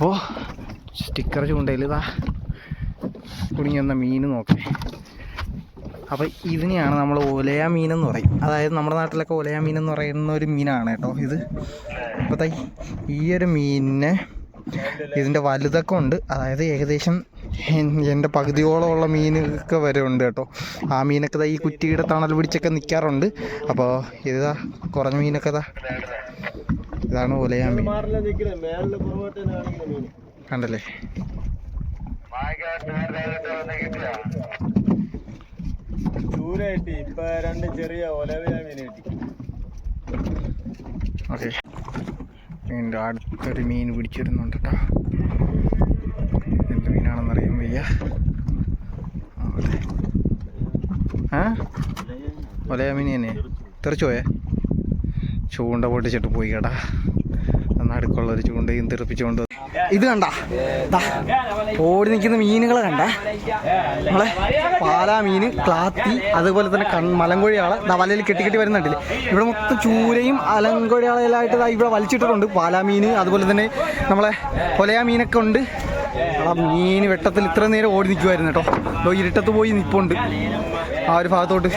അപ്പോൾ സ്റ്റിക്കർ ചൂണ്ടയിൽ ഇതാ കുടുങ്ങി വന്ന മീൻ നോക്കേ. അപ്പോൾ ഇതിനെയാണ് നമ്മൾ ഒലയാ മീനെന്ന് പറയും. അതായത് നമ്മുടെ നാട്ടിലൊക്കെ ഒലയാ മീൻ എന്ന് പറയുന്ന ഒരു മീനാണ് കേട്ടോ ഇത്. അപ്പോൾ ഈ ഒരു മീനിനെ ഇതിന്റെ വലുതൊക്കെ ഉണ്ട്. അതായത് ഏകദേശം എൻ- എന്റെ പകുതിയോളമുള്ള മീനൊക്കെ വരെ ഉണ്ട് കേട്ടോ. ആ മീനൊക്കെ ഈ കുറ്റിയുടെ തണൽ പിടിച്ചൊക്കെ നിൽക്കാറുണ്ട് അപ്പോൾ ഇതാ കുറഞ്ഞ മീനൊക്കെ ഇതാ ഇതാണ് ഒലയാ മീൻ. കണ്ടല്ലേ? ചൂര കിട്ടി ഇപ്പൊ രണ്ട് ചെറിയ ഒലവയ മീൻ കിട്ടി. ഓക്കെ. അടുത്തൊരു മീൻ പിടിച്ചിരുന്നുണ്ട് കേട്ടോ എന്ത് മീനാണെന്ന് അറിയാൻ വയ്യ ഒലയ മീൻ തന്നെ തെറിച്ചു പോയേ? ചൂണ്ട പൊട്ടിച്ചിട്ട് പോയി കേട്ടാ നടുക്കുള്ള ഒരു ചൂണ്ടയും തെറിപ്പിച്ചുകൊണ്ട് ഇത് കണ്ട? ഓടി നിൽക്കുന്ന മീനുകളെ കണ്ട? നമ്മളെ പാലാ മീൻ ക്ലാത്തി അതുപോലെ തന്നെ കൺ മലങ്കൊഴിയാളെ. വലയിൽ കെട്ടി കെട്ടി വരുന്നുണ്ടല്ലേ? ഇവിടെ മൊത്തം ചൂരയും അലങ്കൊഴിയാളെല്ലായിട്ട് ദാ ഇവിടെ വലിച്ചിട്ടിട്ടുണ്ട്. പാലാ മീൻ അതുപോലെ തന്നെ നമ്മളെ കൊലയാ മീനൊക്കെ ഉണ്ട്. ആ മീൻ വെട്ടത്തിൽ ഇത്ര നേരം ഓടി നിൽക്കുമായിരുന്നു കേട്ടോ. ഇരുട്ടത്ത് പോയി നിൽപ്പുണ്ട് ആ ഒരു ഭാഗത്തോട്ട്.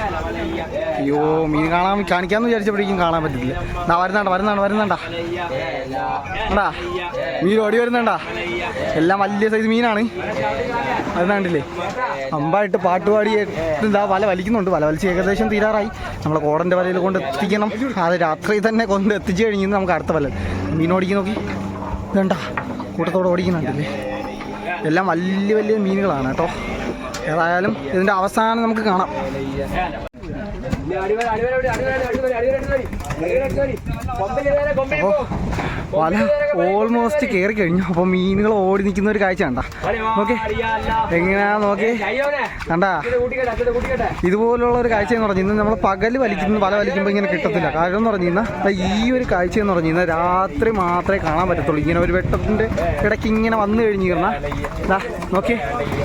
അയ്യോ മീൻ കാണാൻ കാണിക്കാന്ന് വിചാരിച്ചപ്പോഴേക്കും കാണാൻ പറ്റത്തില്ല. എന്നാ വരുന്നാണ്ട വരുന്നാണ്ട വരുന്നണ്ടാ മീൻ ഓടി വരുന്നണ്ടാ എല്ലാം വലിയ സൈസ് മീനാണ്. വരുന്നാണ്ടില്ലേ അമ്പായിട്ട് പാട്ടുപാടി ഇതാ വല വലിക്കുന്നുണ്ട്. വല വലിച്ച് ഏകദേശം തീരാറായി. നമ്മളെ കോടന്റെ വലയിൽ കൊണ്ട് എത്തിക്കണം. അത് രാത്രി തന്നെ കൊണ്ട് എത്തിച്ചു കഴിഞ്ഞ് നമുക്ക് അടുത്ത വല. മീൻ ഓടിക്കി നോക്കി. വേണ്ട കൂട്ടത്തോടെ ഓടിക്കുന്നുണ്ടല്ലേ? എല്ലാം വലിയ വലിയ മീനുകളാണ് കേട്ടോ. ഏതായാലും ഇതിന്റെ അവസാനം നമുക്ക് കാണാം. അടിവരെ അടിവരെ അടിവരെ അടിവരെ അടിവരെ അടിവരെ കൊമ്പനി കൊമ്പനി പോ. വല ഓൾമോസ്റ്റ് കയറി കഴിഞ്ഞു. അപ്പോൾ മീനുകൾ ഓടി നിൽക്കുന്ന ഒരു കാഴ്ച കണ്ട. നോക്കി. എങ്ങനെയാ നോക്കി. കണ്ടാ. ഇതുപോലുള്ള ഒരു കാഴ്ച എന്ന് പറഞ്ഞു കഴിഞ്ഞാൽ നമ്മൾ പകൽ വലിക്കുന്ന വല വലിക്കുമ്പോൾ ഇങ്ങനെ കിട്ടത്തില്ല. കാരണം എന്ന് പറഞ്ഞു ഈ ഒരു കാഴ്ച എന്ന് പറഞ്ഞു രാത്രി മാത്രമേ കാണാൻ പറ്റത്തുള്ളൂ. ഇങ്ങനെ ഒരു വെട്ടത്തിന്റെ ഇടയ്ക്ക് ഇങ്ങനെ വന്നു കഴിഞ്ഞു കഴിഞ്ഞാൽ നോക്കി.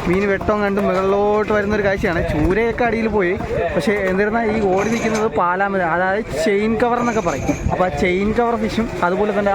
മീൻ വെട്ടം കണ്ട് മുകളിലോട്ട് വരുന്ന ഒരു കാഴ്ചയാണ്. ചൂരയൊക്കെ അടിയിൽ പോയി. പക്ഷേ എന്നിരുന്നാൽ ഈ ഓടി നിൽക്കുന്നത് പാലാമല അതായത് ചെയിൻ കവർ എന്നൊക്കെ പറയും. അപ്പോൾ ആ ചെയിൻ കവർ ഫിഷും അതുപോലെ തന്നെ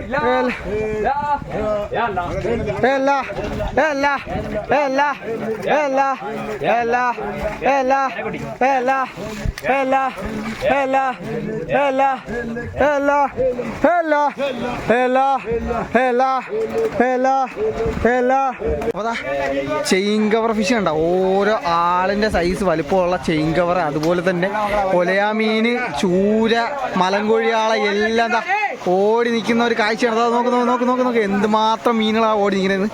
ഏല ഏല ഏല ഏല ഏല ഏല ഏല ഏല ഏല ഏല ഏല ഏല ഏല ഏല ഏല ഏല ചെയിൻ കവർ ഫിഷ് കണ്ട ഓരോ ആളിന്റെ സൈസ് വലിപ്പമുള്ള ചെയിൻ കവർ അതുപോലെ തന്നെ ഒലയാ മീന് ചൂര മലങ്കോഴിയാളെ എല്ലാം ഓടി നിൽക്കുന്ന ഒരു കാഴ്ചയാണ് അതാ നോക്ക് നോക്ക് നോക്ക് നോക്ക്. നോക്ക് എന്തുമാത്രം മീനുകളാ ഓടി നിൽക്കുന്നത്.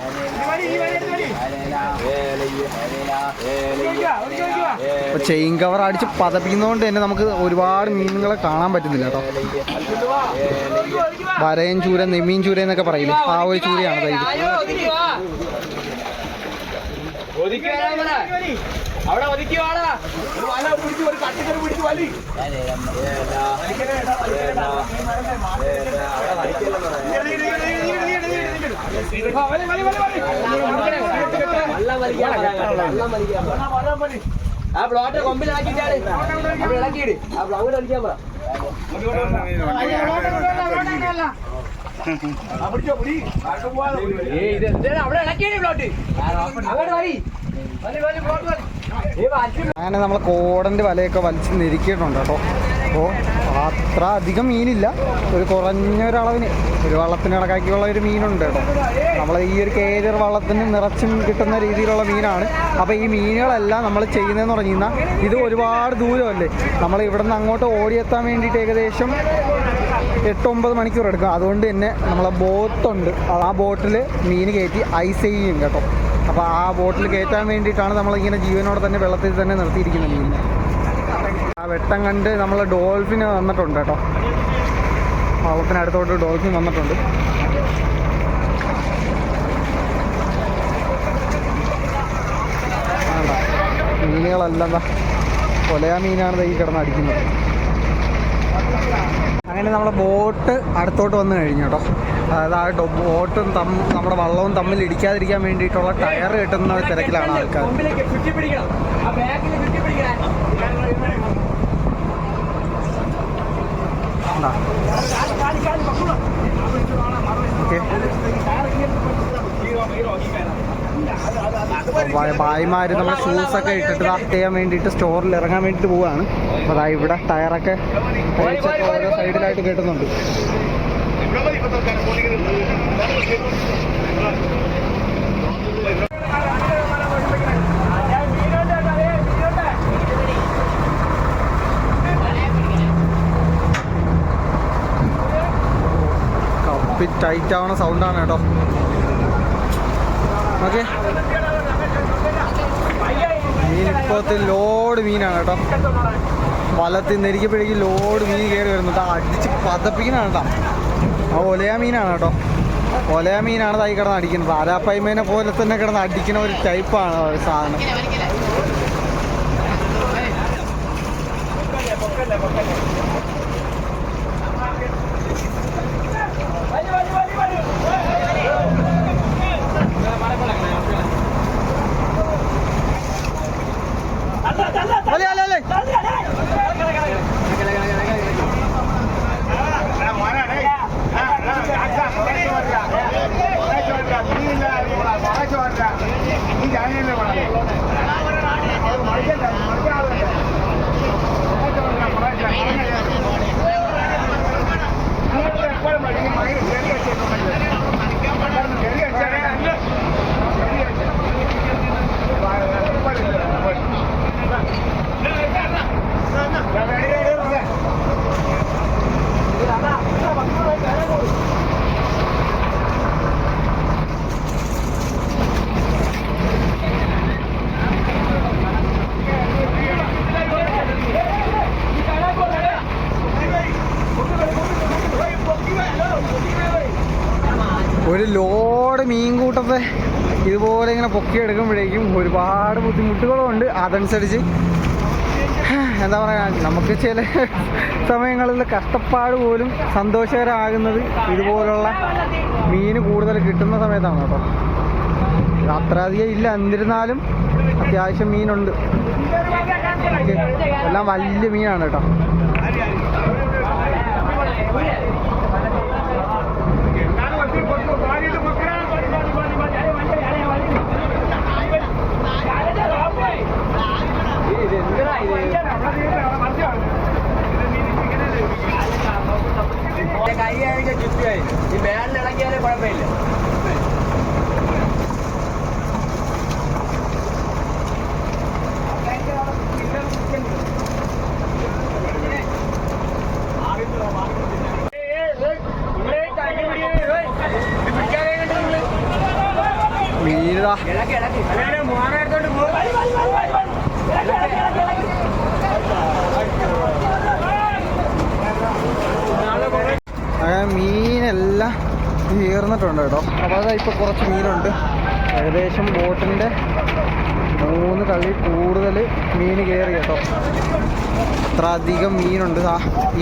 ചെയിൻ കവർ അടിച്ച് പതപ്പിക്കുന്നതുകൊണ്ട് തന്നെ നമുക്ക് ഒരുപാട് മീനുകളെ കാണാൻ പറ്റുന്നില്ല കേട്ടോ. വരയൻ ചൂര നെമ്മീൻ ചൂര എന്നൊക്കെ പറയില്ല? ആ ഒരു ചൂരയാണ് ഇത്. അവിടെ വലിക്കുവാടാ ഒരു വല പിടിച്ച് ഒരു കട്ടിക്കൽ പിടിച്ച് വലി. ആ പ്ലോട്ടെ കൊമ്പിലാക്കിട്ടാണ് അവിടെ ഇളക്കിയിട്. ആ പ്ലോട്ട് വലിക്കാൻ പറ അവിടെ ഇളക്കിയിട് പ്ലോട്ട് അങ്ങോട്ട് വഴി അങ്ങനെ നമ്മൾ കോടന്റെ വലയൊക്കെ വലിച്ച് നിരക്കിയിട്ടുണ്ട് കേട്ടോ. അപ്പോൾ അത്ര അധികം മീനില്ല. ഒരു കുറഞ്ഞൊരളവിന് ഒരു വള്ളത്തിന് കണക്കാക്കിയുള്ള ഒരു മീനുണ്ട് കേട്ടോ. നമ്മൾ ഈ ഒരു കേജർ വള്ളത്തിന് നിറച്ചും കിട്ടുന്ന രീതിയിലുള്ള മീനാണ്. അപ്പോൾ ഈ മീനുകളെല്ലാം നമ്മൾ ചെയ്യുന്നതെന്ന് പറഞ്ഞു കഴിഞ്ഞാൽ ഇത് ഒരുപാട് ദൂരമല്ലേ? നമ്മൾ ഇവിടെ നിന്ന് അങ്ങോട്ട് ഓടിയെത്താൻ വേണ്ടിയിട്ട് ഏകദേശം എട്ടൊമ്പത് മണിക്കൂർ എടുക്കും. അതുകൊണ്ട് തന്നെ നമ്മളെ ബോട്ടുണ്ട് ആ ബോട്ടിൽ മീൻ കയറ്റി ഐസ് ചെയ്യും കേട്ടോ. അപ്പോൾ ആ ബോട്ടിൽ കയറ്റാൻ വേണ്ടിയിട്ടാണ് നമ്മളിങ്ങനെ ജീവനോടെ തന്നെ വെള്ളത്തിൽ തന്നെ നിർത്തിയിരിക്കുന്നത്. ആ വെട്ടം കണ്ട് നമ്മൾ ഡോൾഫിന് വന്നിട്ടുണ്ട് കേട്ടോ. വള്ളത്തിനടുത്തോട്ട് ഡോൾഫിൻ വന്നിട്ടുണ്ട്. മീനുകളെല്ലാം എന്താ കൊലയാ മീനാണ് ഈ കിടന്ന് അടിക്കുന്നത്. അങ്ങനെ നമ്മളെ ബോട്ട് അടുത്തോട്ട് വന്നു കഴിഞ്ഞു കേട്ടോ. അതായത് തം നമ്മുടെ വള്ളവും തമ്മിൽ ഇടിക്കാതിരിക്കാൻ വേണ്ടിയിട്ടുള്ള ടയർ കിട്ടുന്ന തിരക്കിലാണ് ആൾക്കാർ. ഭായിമാർ നമ്മുടെ ഷൂസൊക്കെ ഇട്ടിട്ട് ദാ ചെയ്യാൻ വേണ്ടിയിട്ട് സ്റ്റോറിൽ ഇറങ്ങാൻ വേണ്ടിയിട്ട് പോവുകയാണ് അപ്പോൾ അതാ ഇവിടെ ടയറൊക്കെ ഓരോ സൈഡിലായിട്ട് കെട്ടുന്നുണ്ട്. ടൈറ്റ് ആവണ സൗണ്ടാണ് കേട്ടോ. ഓക്കെ മീൻ ഇപ്പോഴത്തെ ലോഡ് മീനാണ് കേട്ടോ. വലത്തിൽ നെരിക്കപ്പോഴേക്കും ലോഡ് മീൻ കയറി വരുന്നുണ്ട് അടിച്ച് പതപ്പിക്കണാണ് കേട്ടോ. ആ ഒലയ മീനാണ് കേട്ടോ. ഒലയ മീനാണ് തൈ കിടന്ന് അടിക്കുന്നത്. ആരാപ്പൈമേനെ പോലെ തന്നെ കിടന്ന് അടിക്കുന്ന ഒരു ടൈപ്പാണ് സാധനം. ഒരു ലോഡ് മീൻകൂട്ടത്തെ ഇതുപോലെ ഇങ്ങനെ പൊക്കിയെടുക്കുമ്പോഴേക്കും ഒരുപാട് ബുദ്ധിമുട്ടുകളുണ്ട്. അതനുസരിച്ച് എന്താ പറയുക നമുക്ക് ചില സമയങ്ങളിൽ കഷ്ടപ്പാട് പോലും സന്തോഷകരമാകുന്നത് ഇതുപോലുള്ള മീൻ കൂടുതൽ കിട്ടുന്ന സമയത്താണ് കേട്ടോ. അത്രയധികം ഇല്ല. എന്നിരുന്നാലും അത്യാവശ്യം മീനുണ്ട്. എല്ലാം വലിയ മീനാണ് കേട്ടോ. കൈ ആണെങ്കിൽ ചുറ്റുമായി ഈ ഇളക്കിയാലേ കുഴപ്പമില്ല. തീർന്നിട്ടുണ്ട് കേട്ടോ. അപ്പോൾ അതാ ഇപ്പോൾ കുറച്ച് മീനുണ്ട്. ഏകദേശം ബോട്ടിന്റെ മൂന്ന് കള്ളി കൂടുതൽ മീൻ കയറി കേട്ടോ. അത്ര അധികം മീനുണ്ട്.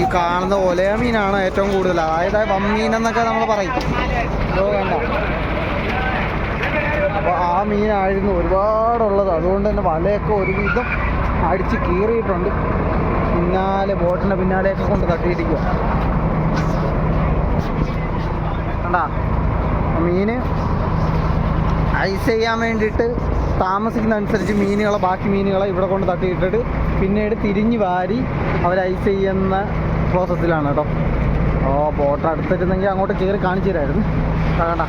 ഈ കാണുന്ന ഒലയ മീനാണ് ഏറ്റവും കൂടുതൽ. അതായത് വമ്മീൻ എന്നൊക്കെ നമ്മൾ പറയും. ഇതോ വേണ്ട അപ്പോൾ ആ മീനായിരുന്നു ഒരുപാടുള്ളത്. അതുകൊണ്ട് തന്നെ വലയൊക്കെ ഒരുവിധം അടിച്ച് കീറിയിട്ടുണ്ട്. പിന്നാലെ ബോട്ടിന്റെ പിന്നാലെയൊക്കെ കൊണ്ട് തട്ടിയിരിക്കുക കണ്ടാ. മീന് ഐസ് ചെയ്യാൻ വേണ്ടിയിട്ട് താമസിക്കുന്ന അനുസരിച്ച് മീനുകളെ ബാക്കി മീനുകളെ ഇവിടെ കൊണ്ട് തട്ടിയിട്ടിട്ട് പിന്നീട് തിരിഞ്ഞ് വാരി അവർ ഐസ് ചെയ്യുന്ന പ്രോസസ്സിലാണ് കേട്ടോ. ഓ ബോട്ട് അടുത്തിരുന്നെങ്കിൽ അങ്ങോട്ട് കയറി കാണിച്ചു തരായിരുന്നു. കണ്ട.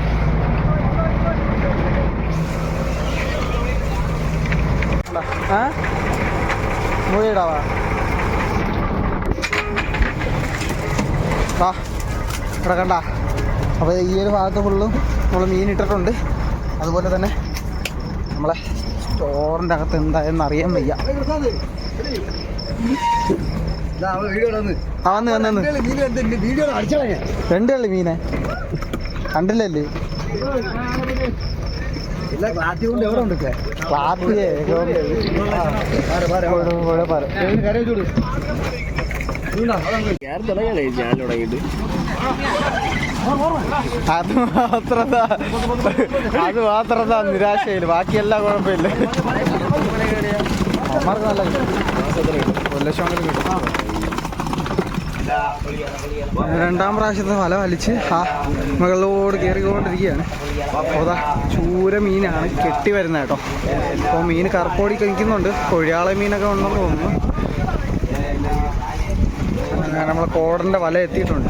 മൂടിയിടാവാ ഇവിടെ കണ്ട. അപ്പോൾ ഈ ഒരു ഭാഗത്ത് ഫുള്ളും നമ്മൾ മീൻ ഇട്ടിട്ടുണ്ട്. അതുപോലെ തന്നെ നമ്മളെ സ്റ്റോറിന്റെ അകത്ത് എന്തായെന്ന് അറിയാൻ വയ്യ. ആ രണ്ട് കള്ളി മീനെ. കണ്ടില്ലല്ലേ ക്ലാത്തിയേ അത് മാത്രതാ അത് മാത്രതാ നിരാശയിൽ. ബാക്കിയെല്ലാം കുഴപ്പമില്ല. രണ്ടാം പ്രാവശ്യത്തെ വല വലിച്ച് ആ മുകളിലോട് കയറിക്കൊണ്ടിരിക്കുകയാണ്. അതാ ചൂര മീനാണ് കെട്ടി വരുന്നത് കേട്ടോ. അപ്പോൾ മീൻ കറുപ്പോടി കഴിക്കുന്നുണ്ട്. കൊഴിയാളെ മീനൊക്കെ ഉണ്ടെന്ന് തോന്നുന്നു. നമ്മളെ കോടന്റെ വല എത്തിയിട്ടുണ്ട്.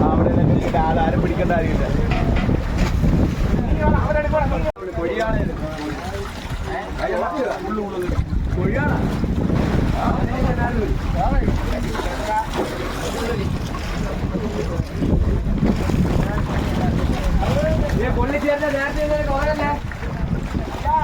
അവിടെ ആരും പിടിക്കേണ്ട കാര്യമില്ല കൊള്ളി ചേർന്ന നേരത്തെ കോരല്ലേ ആ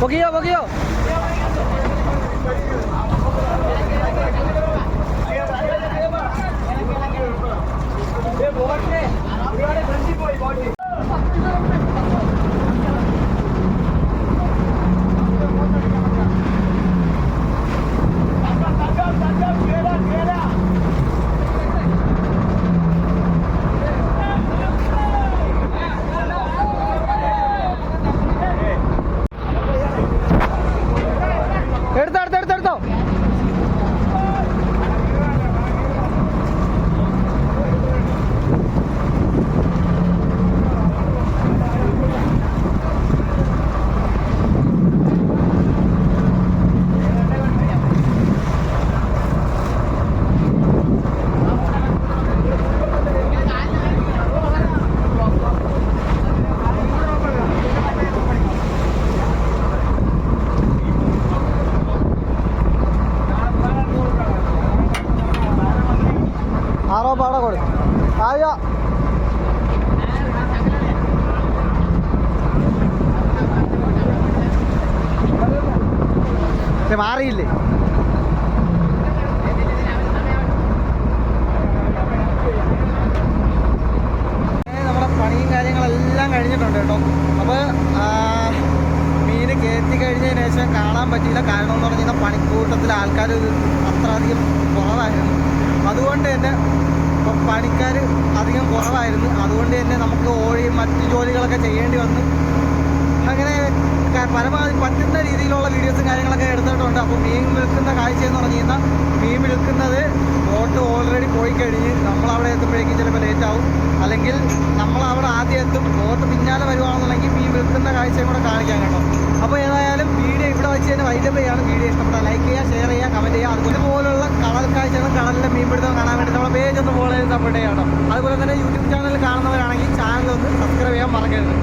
પગીઓ પગીઓ એ બોટ ને બોડી മാറിയില്ലേ? നമ്മുടെ പണിയും കാര്യങ്ങളെല്ലാം കഴിഞ്ഞിട്ടുണ്ട് കേട്ടോ. അപ്പോൾ മീൻ കയറ്റി കഴിഞ്ഞതിന് ശേഷം കാണാൻ പറ്റിയില്ല. കാരണം എന്ന് പറഞ്ഞു കഴിഞ്ഞാൽ പണിക്കൂട്ടത്തിൽ ആൾക്കാർ അത്ര അധികം കുറവായിരുന്നു. അതുകൊണ്ട് തന്നെ പണിക്കാർ അധികം കുറവായിരുന്നു. അതുകൊണ്ട് തന്നെ നമുക്ക് ഓടി മറ്റ് ജോലികളൊക്കെ ചെയ്യേണ്ടി വന്നു. അങ്ങനെ പരമാവധി പറ്റുന്ന രീതിയിലുള്ള വീഡിയോസും കാര്യങ്ങളൊക്കെ എടുത്തിട്ടുണ്ട് അപ്പോൾ മീൻ കാഴ്ച എന്ന് പറഞ്ഞു കഴിഞ്ഞാൽ മീൻ വിൽക്കുന്നത് ബോട്ട് ഓൾറെഡി പോയി കഴിഞ്ഞ് നമ്മളവിടെ എത്തുമ്പോഴേക്കും ചിലപ്പോൾ ലേറ്റ് ആവും. അല്ലെങ്കിൽ നമ്മൾ അവിടെ ആദ്യം എത്തും ബോട്ട് പിന്നാലെ വരുവാണെന്നുണ്ടെങ്കിൽ മീൻ വിൽക്കുന്ന കാഴ്ചയും കൂടെ കാണിക്കാൻ കേട്ടോ അപ്പോൾ ഏതായാലും വീഡിയോ ഇവിടെ വെച്ച് തന്നെ വൈൻഡപ്പ് ചെയ്യാണ് വീഡിയോ ഇഷ്ടപ്പെട്ട ലൈക്ക് ചെയ്യുക ഷെയർ ചെയ്യുക കമന്റ് ചെയ്യുക. അതുപോലെ പോലുള്ള കടൽ കാഴ്ചകളും കടലിലെ മീൻ പിടുത്തം കാണാൻ വേണ്ടി നമ്മുടെ പേജ് ഒന്ന് ഫോളോ ചെയ്ത് സപ്പോർട്ട് ചെയ്യാം കേട്ടോ. അതുപോലെ തന്നെ യൂട്യൂബ് ചാനൽ കാണുന്നവരാണെങ്കിൽ ചാനൽ ഒന്ന് സബ്സ്ക്രൈബ് ചെയ്യാൻ മറക്കരുത്.